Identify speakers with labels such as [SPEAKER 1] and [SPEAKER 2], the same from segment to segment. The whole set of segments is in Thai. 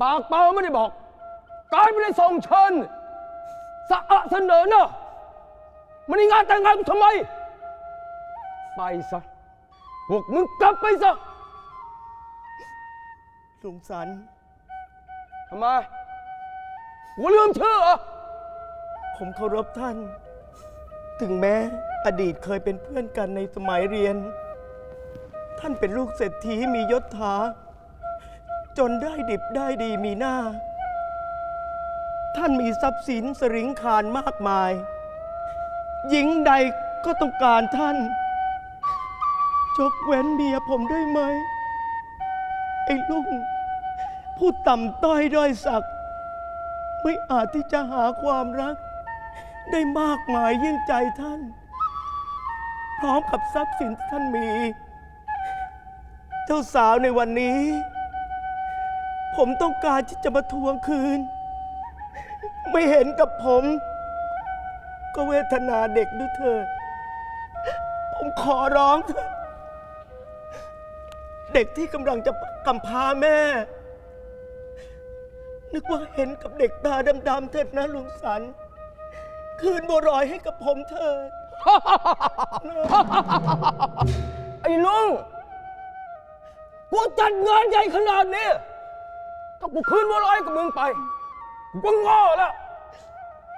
[SPEAKER 1] ปากเปล่าไม่ได้บอก กายไม่ได้ส่งเชิญสะอะเสนอเนอะมันนี่งานแต่งงานกูทำไม ไปซะพวกมึงกลับไปซะ
[SPEAKER 2] ลุงสัน
[SPEAKER 1] ทำไมกูลืมชื่อเหรอ
[SPEAKER 2] ผมเคารพท่าน ถึงแม้อดีตเคยเป็นเพื่อนกันในสมัยเรียน ท่านเป็นลูกเศรษฐีมียศถา จนได้ดิบได้ดีมีหน้า ท่านมีทรัพย์สินสริงคารมากมาย หญิงใดก็ต้องการท่านจกเว้นเมียผมได้ไหม ไอ้ลุงผู้ต่ำต้อยด้อยสักดิ์ไม่อาจที่จะหาความรัก ได้มากมายยิ่งใจท่าน พร้อมกับทรัพย์สินที่ท่านมี เจ้าสาวในวันนี้ ผมต้องการที่จะมาทวงคืน ไม่เห็นกับผม ก็เวทนาเด็กด้วยเถิดผมขอร้องเถอะเด็กที่กำลังจะกำพร้าแม่ นึกว่าเห็นกับเด็กตาดำๆเถิดนะลุงสัน คืนบัวรอยให้กับผมเถิด
[SPEAKER 1] ไอ้ลุงกูจัดงานใหญ่ขนาดนี้ ถ้ากูคืนบัวลอยกับมึงไป กูก็ง้อแล้ว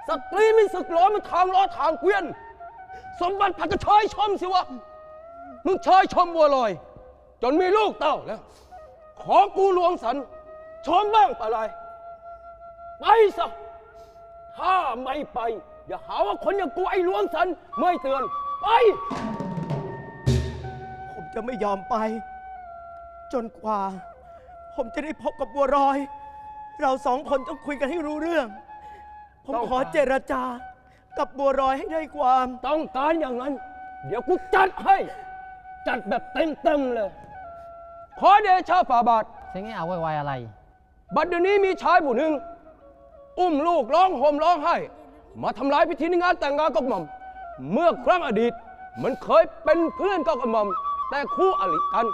[SPEAKER 1] สตรีไม่สึกล้อมันทางล้อทางเกวียน สมบัติผัดจะเชยชมสิวะ มึงเชยชมบัวลอย จนมีลูกเต้าแล้ว ขอกูหลวงสัน ชมบ้างปะไร ไปซะ ถ้าไม่ไป อย่าหาว่าคนอย่างกูไอ้หลวงสัน ไม่เตือน ไป
[SPEAKER 2] ผมจะไม่ยอมไป จนกว่า ผมจะได้พบกับบัวรอย เราสองคนต้องคุยกันให้รู้เรื่อง ผม
[SPEAKER 1] ต้อง
[SPEAKER 2] ขอเจรจา กับบัวรอยให้ได้ความ
[SPEAKER 1] ต้องการอย่างนั้น เดี๋ยวกูจัดให้ จัดแบบเต็มๆเลย ขอเดชะฝ่าบาท
[SPEAKER 3] เสียงนี้เอาไว้ไว้อะไร
[SPEAKER 1] บัดเดี๋ยวนี้มีชายผู้หนึ่ง อุ้มลูกร้องห่มร้องไห้ มาทำลายพิธีในงานแต่งงานกับหม่อม เมื่อครั้งอดีต มันเคยเป็นเพื่อนกับหม่อม แต่คู่อริกัน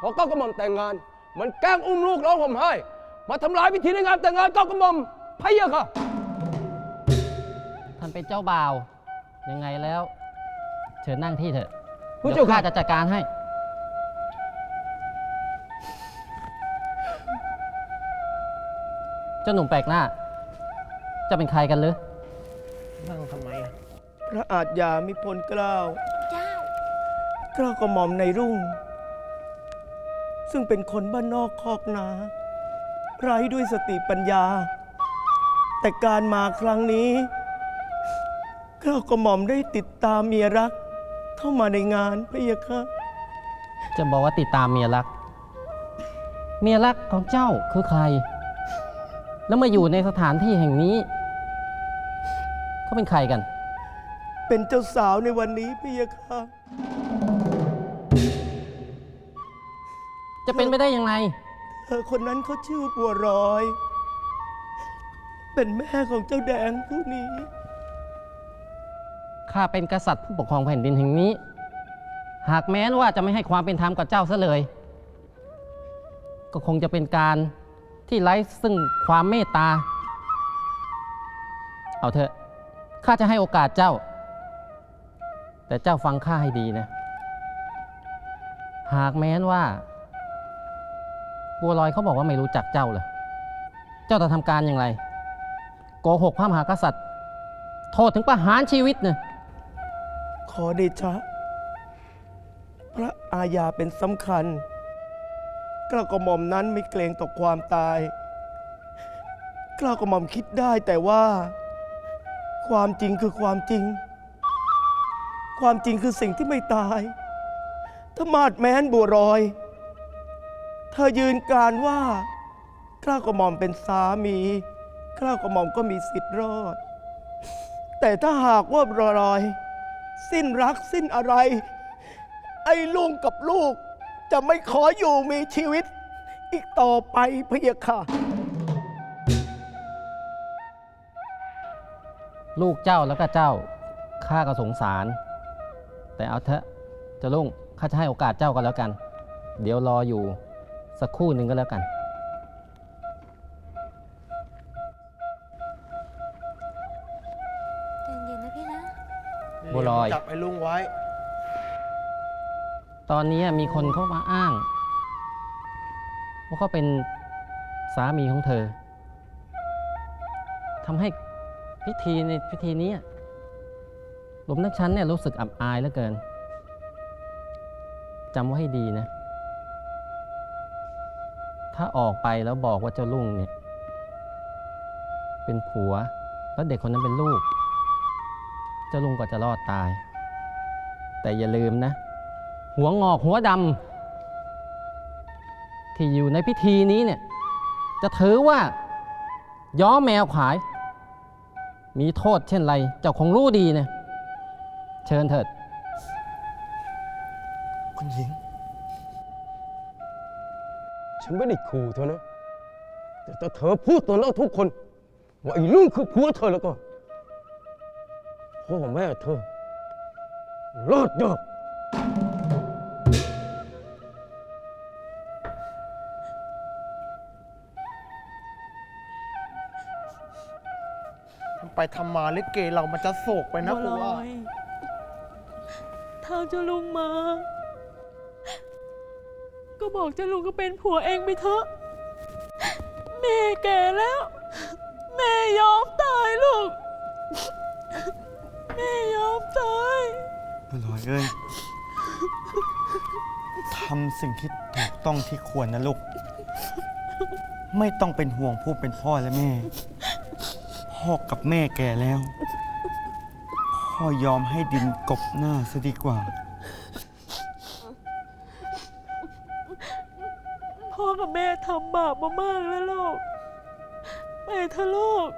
[SPEAKER 1] พอก็กับหม่อมแต่งงาน มันแกล้งอุ้มลูกร้องห่มไห้ มาทำลายพิธีในงานแต่งงานกับหม่อมพะเยะค่ะ
[SPEAKER 3] ท่านเป็นเจ้าบ่าว ยังไงแล้ว เชิญนั่งที่เถอะ
[SPEAKER 1] ผู้
[SPEAKER 3] เดี๋ยว
[SPEAKER 1] เจ้า
[SPEAKER 3] ข้า
[SPEAKER 1] ค่ะ
[SPEAKER 3] จะจัดการให้ เจ้าหนุ่มแปลกหน้าจะเป็นใครกันหรือ
[SPEAKER 4] นั่งทำไมอะ
[SPEAKER 2] พระอาจยามิพลเกล้าว
[SPEAKER 5] เจ้า
[SPEAKER 2] เกล้าวกระหม่อมในรุ่ง ซึ่งเป็นคนบ้านนอกคอกนา ไร้ด้วยสติปัญญา แต่การมาครั้งนี้เกล้าวกระหม่อมได้ติดตามเมียรัก เข้ามาในงานพะยะค่ะ
[SPEAKER 3] จะบอกว่าติดตามเมียรัก เมียรักของเจ้าคือใคร แล้วมาอยู่ในสถานที่แห่งนี้ เขาเป็นใครกัน
[SPEAKER 2] เป็นเจ้าสาวในวันนี้พะยะค่ะ
[SPEAKER 3] จะเป็นไปได้ยังไง
[SPEAKER 2] เธอคนนั้นเขาชื่อบัวรอย เป็นแม่ของเจ้าแดงผู้นี้
[SPEAKER 3] ข้าเป็นกษัตริย์ผู้ปกครองแผ่นดินแห่งนี้ หากแม้นว่าจะไม่ให้ความเป็นธรรมกับเจ้าซะเลย ก็คงจะเป็นการที่ไร้ซึ่งความเมตตา เอาเถอะ ข้าจะให้โอกาสเจ้า แต่เจ้าฟังข้าให้ดีนะ หากแม้นว่า บัวลอยเขาบอกว่าไม่รู้จักเจ้าเลยเจ้าจะทำการอย่างไร โกหกพระมหากษัตริย์ โทษถึงประหารชีวิตเนะ
[SPEAKER 2] ขอเดชะ พระอาญาเป็นสำคัญกล้ากระหม่อมนั้นไม่เกรงต่อความตายกล้ากระหม่อมคิดได้แต่ว่า ความจริงคือความจริง ความจริงคือสิ่งที่ไม่ตายถ้ามาดแม้นบัวรอย เธอยืนการว่ากล้ากระหม่อมเป็นสามีกล้ากระหม่อมก็มีสิทธิ์รอด แต่ถ้าหากว่าบรอย สิ้นรักสิ้นอะไร ไอ้ลุงกับลูก จะไม่ขออยู่มีชีวิต อีกต่อไปพะยะค่ะ
[SPEAKER 3] ลูกเจ้าแล้วก็เจ้าข้าก็สงสาร แต่เอาเถอะเจะลุงข้าจะให้โอกาสเจ้าก็แล้วกัน เดี๋ยวรออยู่ สักครู่หนึ่งก็แล้วกัน ใจ
[SPEAKER 6] เย็นๆนะพี่นะ
[SPEAKER 3] บัวลอย
[SPEAKER 4] จับไอ้ลุงไว้
[SPEAKER 3] ตอนนี้มีคนเข้ามาอ้างว่าเขาเป็นสามีของเธอทำให้พิธีในพิธีนี้หลวมนักชั้นเนี่ยรู้สึกอับอายเหลือเกินจำไว้ให้ดีนะ ถ้าออกไปแล้วบอกว่าเจ้าลุงเนี่ย เป็นผัว แล้วเด็กคนนั้นเป็นลูก เจ้าลุงก็จะรอดตาย แต่อย่าลืมนะ หัวงอกหัวดำที่อยู่ในพิธีนี้เนี่ย จะถือว่า ย้อมแมวขาย มีโทษเช่นไร เจ้าคงรู้ดีนะเชิญเถิด
[SPEAKER 2] คุณหญิง
[SPEAKER 1] ฉันไม่ได้ขู่เธอนะ แต่ถ้าเธอพูดต่อหน้าทุกคน ว่าไอ้ลุงคือผัวเธอแล้วก็พ่อแม่เธอรอดยาก
[SPEAKER 4] ไปทำมาลิเกเรามันจะโศกไปนะ
[SPEAKER 5] บัว
[SPEAKER 4] กู
[SPEAKER 5] ล
[SPEAKER 4] ว่า
[SPEAKER 5] อยทางเจ้าลุงมา ก็บอกจ้าลุงก็เป็นผัวเองไปเถอะ แม่แก่แล้ว แม่ยอมตายลูก แม่ยอมตาย
[SPEAKER 2] บัวลอยเอ้ยทำสิ่งที่ถูกต้องที่ควรนะลูก ไม่ต้องเป็นห่วงผู้เป็นพ่อและแม่ พ่อกับแม่แก่แล้ว พ่อยอมให้ดินกบหน้าซะดีกว่า
[SPEAKER 5] กับแม่ทำบาปมามากแล้วลูกไปเถอะลูก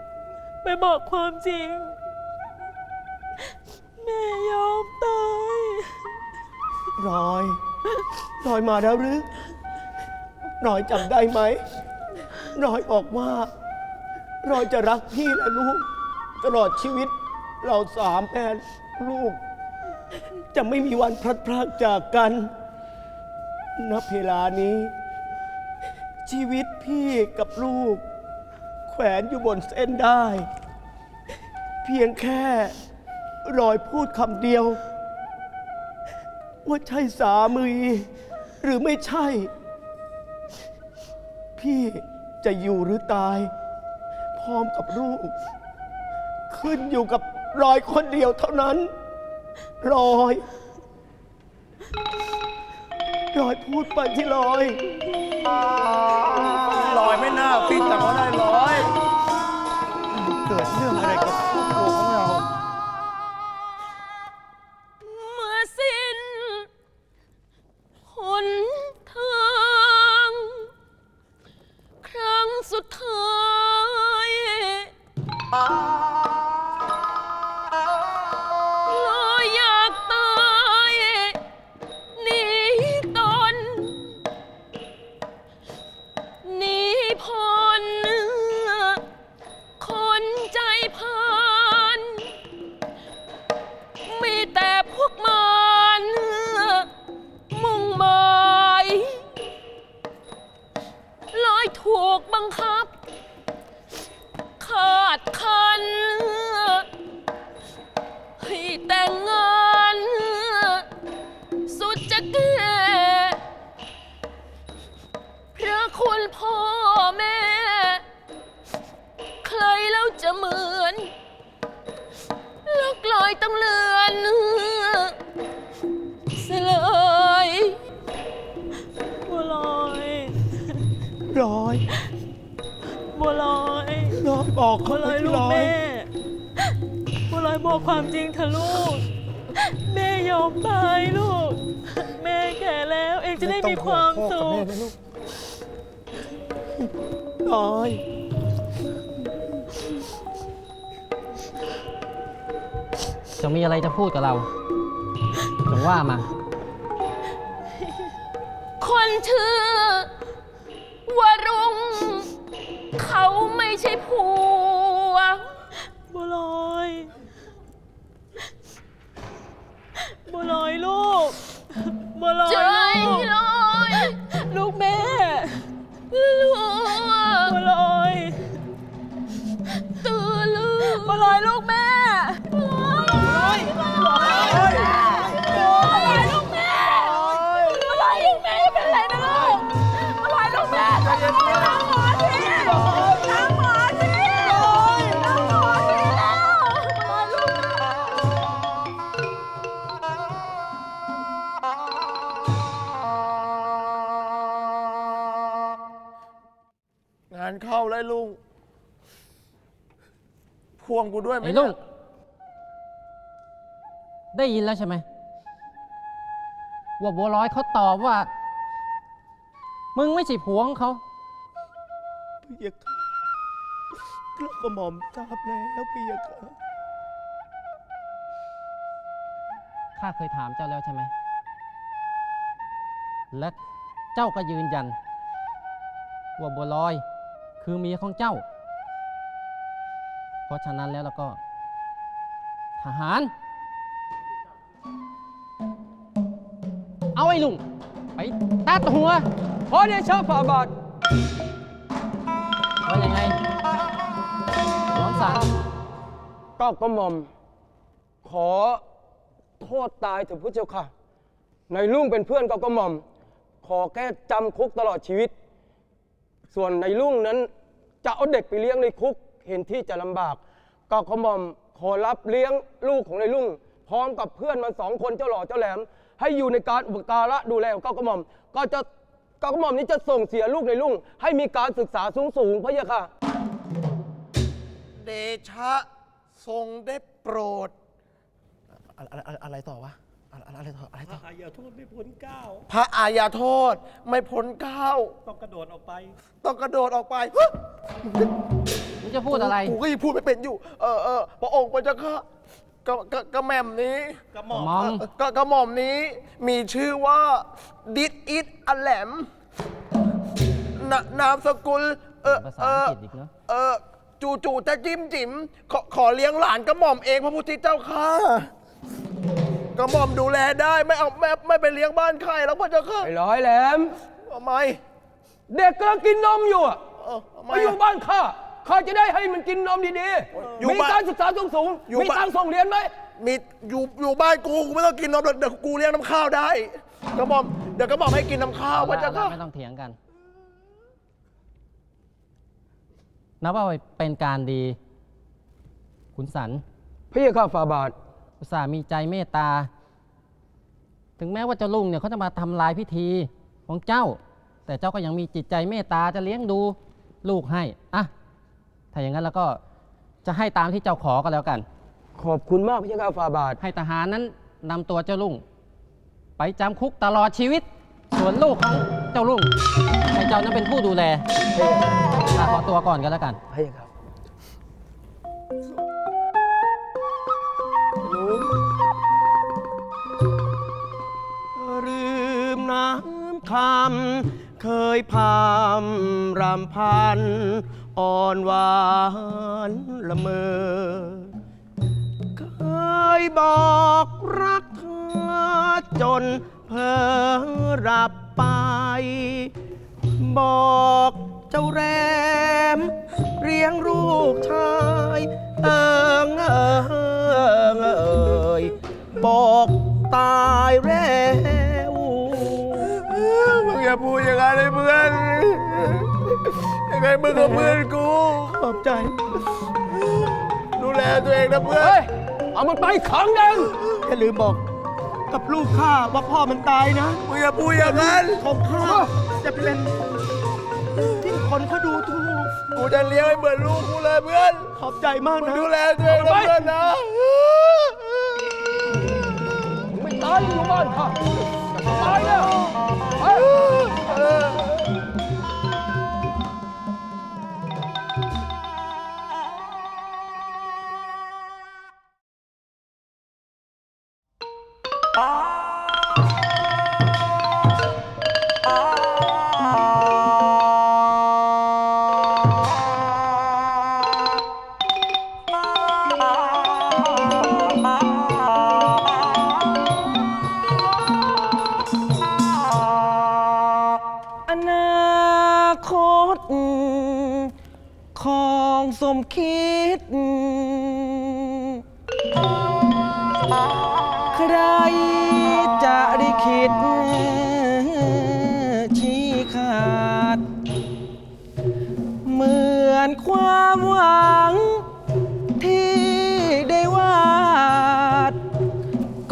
[SPEAKER 5] ไปบอกความจริง แม่ยอมตาย
[SPEAKER 2] รอยรอยมาแล้วหรือรอยจำได้ไหมรอยบอกว่า รอยจะรักพี่และลูก ตลอดชีวิต เราสามแม่ลูก จะไม่มีวันพลัดพรากจากกันณเวลานี้ ชีวิตพี่กับลูก แขวนอยู่บนเส้นได้ เพียงแค่รอยพูดคำเดียว ว่าใช่สามี หรือไม่ใช่ พี่จะอยู่หรือตาย พร้อมกับลูก ขึ้นอยู่กับรอยคนเดียวเท่านั้น รอย รอยพูดไปที่รอย
[SPEAKER 4] ลอยไม่น่าฟินแต่ว่าได้ลอย
[SPEAKER 2] เกิดเรื่องอะไรกับครอบครัวของเรา
[SPEAKER 5] เมื่อสิ้นหนทาง ครั้งสุดท้าย ให้แต่งงานสุดจะแก่พระคุณพ่อแม่ ใครแล้วจะเหมือนลูกลอยต้องเลือนเสยเลยบัวลอย
[SPEAKER 2] รอย
[SPEAKER 5] บัวลอย
[SPEAKER 2] รอยบอก
[SPEAKER 5] บั
[SPEAKER 2] เขา
[SPEAKER 5] วล
[SPEAKER 2] เล
[SPEAKER 5] อย
[SPEAKER 2] ย
[SPEAKER 5] ลู
[SPEAKER 2] ร
[SPEAKER 5] ก
[SPEAKER 2] อย
[SPEAKER 5] แม่บัวลอย บอกความจริงเถอะลูก แม่ยอมตายลูก แม่แก่แล้วเองจะได้มีความสุข
[SPEAKER 2] รอย
[SPEAKER 3] จะมีอะไรจะพูดกับเราจงว่ามา
[SPEAKER 5] คนชื่อวรุง เขาไม่ใช่ผัวบัวลอยบัวลอยลูก บัวลอยลูกลอยลูกแม่ลูกบัวลอยตื่นลูกบัวลอยลูกแม่ ว
[SPEAKER 4] งกูด้วยไหม
[SPEAKER 3] ไอ้
[SPEAKER 4] เนี่
[SPEAKER 3] ลุ
[SPEAKER 4] ย
[SPEAKER 3] งได้ยินแล้วใช่ไหมว่าบัวลอยเขาตอบว่า มึงไม่ใช่ผัวของเขา
[SPEAKER 2] พี่ยะค่ะกระกระหม่อมทราบแล้วพี่ยะค่ะ
[SPEAKER 3] ข้าเคยถามเจ้าแล้วใช่ไหม และเจ้าก็ยืนยัน ว่าบัวลอยคือเมียของเจ้าเพ ราะฉะนั้นแล้วแล้วก็ ทหาร เอาไอ้ลุง ไปตัดหัว
[SPEAKER 1] ขอเดชะฝ่าบาท
[SPEAKER 3] ว่ายังไงหลวงสาร
[SPEAKER 1] ก้าวกระหม่อม ขอโทษตายเถอะพระเจ้าค่ะ ในลุงเป็นเพื่อนก้าวกระหม่อม ขอแค่จำคุกตลอดชีวิต ส่วนในลุงนั้นจะเอาเด็กไปเลี้ยงในคุก เห็นที่จะลำบากก้าวกระหม่อมขอรับเลี้ยงลูกของในลุงพร้อมกับเพื่อนมันสองคนเจ้าหล่อเจ้าแหลม ให้อยู่ในการอุปการะดูแลของก้ากระหม่อม ก็จะก้ากระหม่อมนี้จะส่งเสียลูกในลุงให้มีการศึกษาสูงสูงๆพระเจ้าค่ะ
[SPEAKER 4] เดชะทรงได้โปรด อะไรอะไรอะไรต่อวะ อะไรอะไรต่ออะไรต่อ
[SPEAKER 2] อาญาโทษไม่พ้นเก้า
[SPEAKER 4] พระอาญาโทษไม่พ้นเกล้า
[SPEAKER 2] ต้องกระโดดออกไป
[SPEAKER 4] ต้องกระโดดออกไป
[SPEAKER 3] มึงจะพูดอะไร
[SPEAKER 4] กูก็ยังพูดไม่เป็นอยู่ เออเออพระองค์พระเจ้าค่ะกระกระกระแหม่มนี้
[SPEAKER 2] กระหม่อม
[SPEAKER 3] มอม
[SPEAKER 4] กระกระหม่อมนี้มีชื่อว่า ดิดอิดอัลแหลมนนามสกุล เออ
[SPEAKER 3] ภาษา
[SPEAKER 4] เอ
[SPEAKER 3] อัง
[SPEAKER 4] อก
[SPEAKER 3] ฤษอีกเนอะ
[SPEAKER 4] เออจู่จู่ๆจะจิ้มจิ๋มขอขอเลี้ยงหลานกระหม่อมเองพระพุทธเจ้าค่ะ กระหม่อมดูแลได้ไม่เอาไม่ไม่ไปเลี้ยงบ้านใครแล้วพระเจ้าค่ะ
[SPEAKER 1] ไอ้ร้อยแหลม
[SPEAKER 4] ทำไม
[SPEAKER 1] เด็กกำลังกินนมอยู่อะ
[SPEAKER 4] เออทำไม
[SPEAKER 1] มาอยู่บ้านข้าข้าจะได้ให้มันกินนมดี
[SPEAKER 4] อยู่
[SPEAKER 1] ๆมี
[SPEAKER 4] บ้าน
[SPEAKER 1] การศึกษาสูงสูงๆ
[SPEAKER 4] อยู่
[SPEAKER 1] มี
[SPEAKER 4] บ้าน
[SPEAKER 1] ตังค์ส่งเรียนไหม
[SPEAKER 4] มีอยู่อยู่บ้านกูกูไม่ต้องกินนมหรอกเดี๋ยวกูเลี้ยงน้ำข้าวได้กระหม่อมเดี๋ยวกระหม่อมให้กินน้ำข้าวพระเจ้าค่ะ
[SPEAKER 3] ไม่ต้องเถียงกัน นับว่าเป็นการดี ขุนสัน
[SPEAKER 1] พี่ข้าฝ่าบาท
[SPEAKER 3] อุตส่าห์มีใจเมตตา ถึงแม้ว่าเจ้าลุงเนี่ยเขาจะมาทำลายพิธีของเจ้า แต่เจ้าก็ยังมีจิตใจเมตตาจะเลี้ยงดูลูกให้อะถ้าอย่างนั้นแล้วก็จะให้ตามที่เจ้าขอก็แล้วกัน
[SPEAKER 1] ขอบคุณมากพี่ข้าฝ่าบาท
[SPEAKER 3] ให้ทหารนั้นนำตัวเจ้าลุงไปจำคุกตลอดชีวิต ส่วนลูกของเจ้าลุงให้เจ้านั้นเป็นผู้ดูแลข้าขอตัวก่อนกันแล้วกัน
[SPEAKER 1] พี่ครับ
[SPEAKER 2] ลื คำเคยพามรำพัน อ่อนหวานละเมอ เคยบอกรักเธอจนเพ้อรับไป บอกเจ้าแรมเลี้ยงลูกชาย
[SPEAKER 4] พูดอย่างนั้นเลยเพื่อนยังไงมึงกับเพื่อนกู
[SPEAKER 2] ขอบใจ
[SPEAKER 4] ดูแลตัวเองนะเพื่อน
[SPEAKER 1] เฮ้ยเอามันไปขังแดง
[SPEAKER 2] อย่าลืมบอก กับลูกข้าว่าพ่อมันตายนะ
[SPEAKER 4] มึงอย่าพูดอย่างนั้น
[SPEAKER 2] ของข้าจะเป็นที่คนเขาดูถูก
[SPEAKER 4] กูจะเลี้ยงให้เหมือนลูกกูเลยเพื่อน
[SPEAKER 2] ขอบใจมาก
[SPEAKER 4] มึง
[SPEAKER 2] นะ
[SPEAKER 4] ดูแลตัวเองนะเพื่อนนะ
[SPEAKER 1] มึงไม่ตายอยู่บ้านข้าจะตายแล้ว เ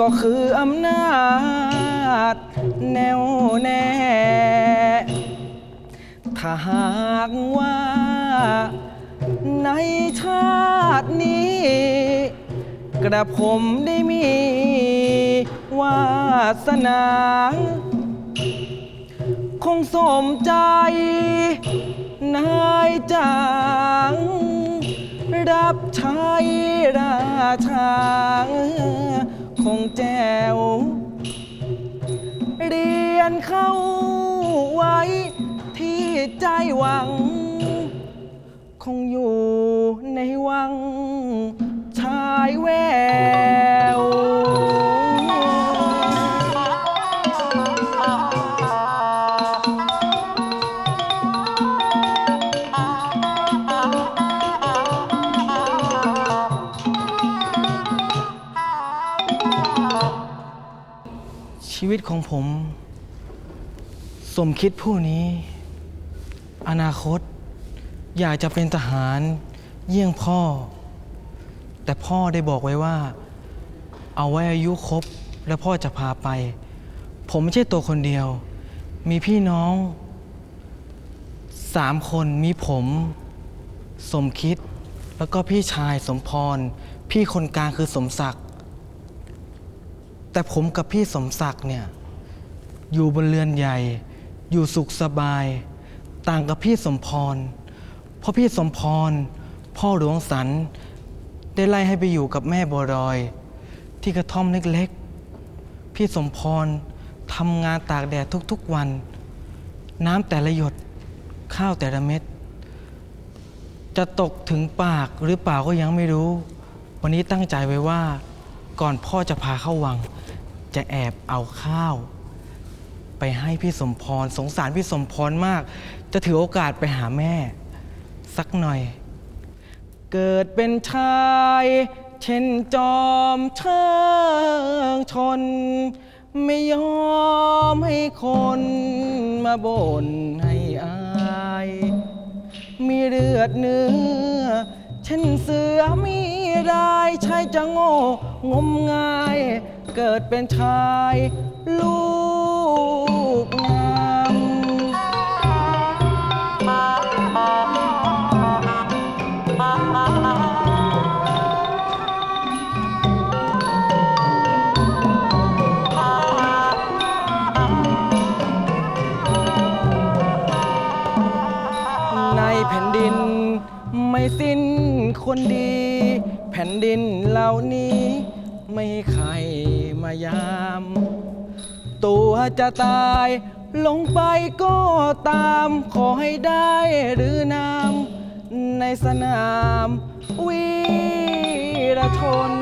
[SPEAKER 1] ก็
[SPEAKER 2] คืออำนาจแน่วแน่
[SPEAKER 7] ถ้าหากว่าในชาตินี้ กระผมได้มีวาสนา คงสมใจนายจางรับใช้ราชา คงแจวเรียนเข้าไว้ที่ใจหวัง คงอยู่ในวังชายแวว วิตของผม สมคิดผู้นี้ อนาคต อยากจะเป็นทหารเยี่ยงพ่อ แต่พ่อได้บอกไว้ว่า เอาไว้อายุครบแล้วพ่อจะพาไป ผมไม่ใช่ตัวคนเดียว มีพี่น้องสามคนมีผม สมคิด แล้วก็พี่ชายสมพร พี่คนกลางคือสมศักดิ์ แต่ผมกับพี่สมศักดิ์เนี่ย อยู่บนเรือนใหญ่ อยู่สุขสบาย ต่างกับพี่สมพร เพราะพี่สมพร พ่อหลวงสัน ได้ไล่ให้ไปอยู่กับแม่บัวรอย ที่กระท่อมเล็กๆ พี่สมพรทำงานตากแดดทุกๆวัน น้ำแต่ละหยดข้าวแต่ละเม็ด จะตกถึงปากหรือเปล่าก็ยังไม่รู้ วันนี้ตั้งใจไว้ว่าก่อนพ่อจะพาเข้าวัง จะแอบเอาข้าว ไปให้พี่สมพร สงสารพี่สมพรมาก จะถือโอกาสไปหาแม่ สักหน่อย เกิดเป็นชาย เช่นจอมเชิงชน ไม่ยอมให้คนมาบ่นให้อาย มีเลือดเนื้อ เช่นเสือมีรายใช่จะโง่งมงาย เกิดเป็นชายลูกงามในแผ่นดินไม่สิ้นคนดี แผ่นดินเหล่านี้ ไม่ใครมายาม ตัวจะตายลงไปก็ตาม ขอให้ได้หรือนามในสนาม วีรชน